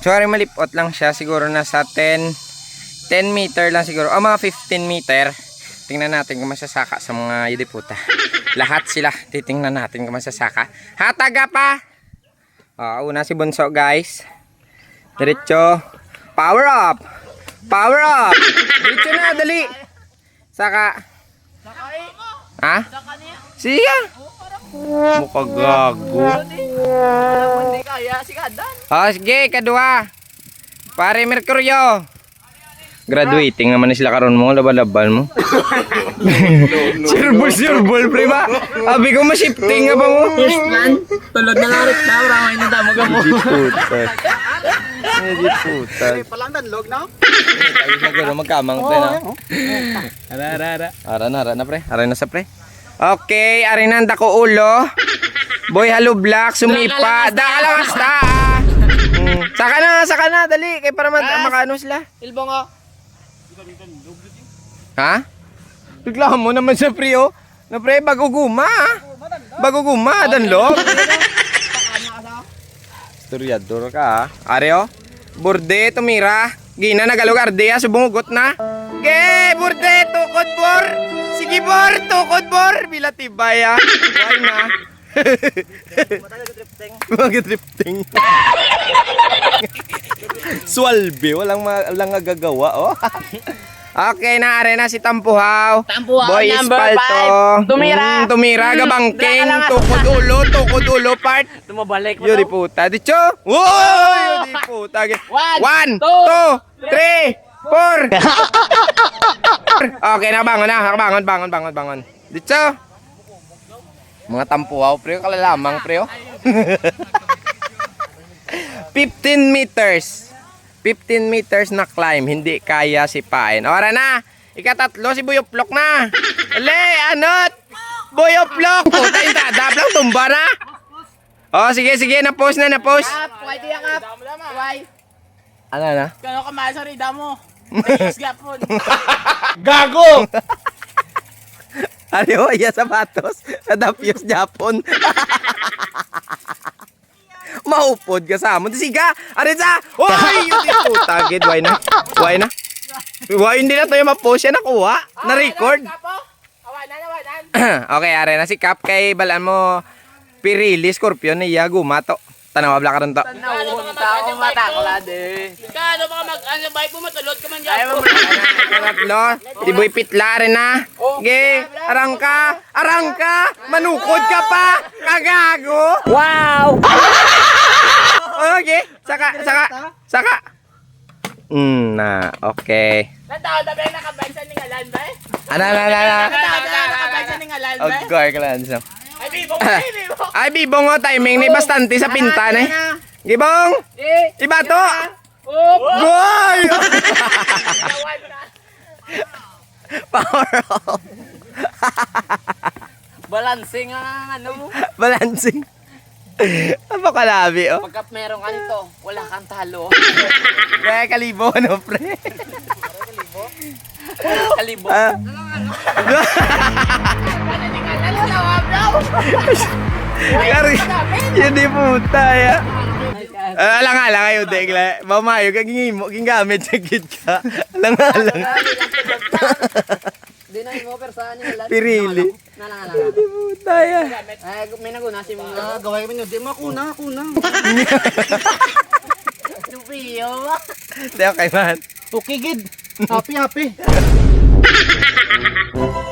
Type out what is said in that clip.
Sorry, malipot lang siya. Siguro nasa 10, 10 meter lang siguro. O mga 15 meter. Tingnan natin kung masasaka sa mga yudiputa. Lahat sila. Titingnan natin kung masasaka. Hataga pa! O, una si Bunso, guys. Diretso. Power up! Power up! Diretso na, dali! Saka. Ha? Siya! Mukha gago. Oh, sige, kadua. Pare Mercurio. Graduating naman na sila karon mo, laban-laban mo. sirbol, sirbol, pre ba? Abi ko ma-shifting nga ba mo? First plan, tulod na larit na, ramay na damo ka mo. Hindi puta. Hindi puta. Palang danlog na? Ayos na gano'n, magkamang pre na. Ara, ara, ara. Ara na, ara na pre. Ara na sa pre. Okay, ari na ang dako ulo. Boy Halo Black, sumipa. Da ka lang hasta. ah. Mm. Saka na, saka na, dali. Kaya para mag makano sila. Ilbong oh. Ha? Reklamo naman sa pre, oh. Na pre, bago guma. Bago guma, danlog. Historiador ka, ha? Are, oh. Burde, tumira. Gina, nagalog arde, ha. Subungugot na. Ge, burde, tukod, bor. Sige, bor, tukod, bor. Bila tibay, ha. Why na? Mga drifting. Swalbe, walang, walang gagawa, oh. Okay na, are na si Tampuhaw. Tampuhaw, Boy number Espalto. five. Tumira. Mm, tumira, gabangking. Ka lang. Tukod ulo, tukod ulo, part. Tumabalik mo Yun di puta. Dicho. Wow! Yun di puta. One, One, two, two, three, four. okay, nakabangon na. Nakabangon, bangon, bangon, bangon. Dicho. Mga tampuhaw, pre. Kalalamang, pre. oh. 15 meters. 15 meters na climb. Hindi kaya si Pain. Ora na. Ikatatlo si Buyoplok na. Ale, anot. Buyoplok. Puta yung tadap lang. Tumba na. Oh, sige, sige. Na-post na, na-post. Kap, why di kap? Why? Ano na? Kano ka maasa rida mo? Ayos gapon. Gago! Ano, iya sapatos. Sa Dapios Japon. Maupod ka sa amon. Siga! Arin sa! Hoy! Yun din puta. Gid, why na? Why na? Why hindi na tayo ma-post yan nakuha? Na-record? Kapo? Awanan, awanan. okay, are na si Cap kay balaan mo Pirili, Scorpion, niya, gumato. Tanaw, abla ka rin to. Nauunta ako matakla de. Kano baka mag ano bike mo matulod ka man Ay, Tatlo, di boy pitla rin na. Ge, arangka, arangka, manukod ka pa, kagago. Wow! Okay, saka, saka, saka. Hmm, na, okay. Natawa na ba yung nakabansa ni Ngalan ba eh? Ano, ano, ano, ano. Natawa na yung nakabansa ni Ngalan ba eh? Okay, ka lang. so. Ay, bibong ba eh, bibong? Ay, bibong o, timing ni bastante sa pintan eh. Gibong, iba to. Oop! Goy! Na. Power off. Balancing ang ano mo. Balancing. Napakalabi, oh. Pagka meron ka nito, wala kang talo. Kaya kalibo, no, pre? Kalibo. Ah. Kari, yun di puta, ya. Ah, alang alang kayo, Dekla. Mamayo, kagingin mo, gingamit sa git ka. Alang alang. Di na mo pero sa nila. Pirili. Nalang Di puta, ya. Ay, may naguna si mga Gawin mo nyo, di mo kuna, kuna. Lupiyo. Di, okay man. Okay, gid. Happy, happy.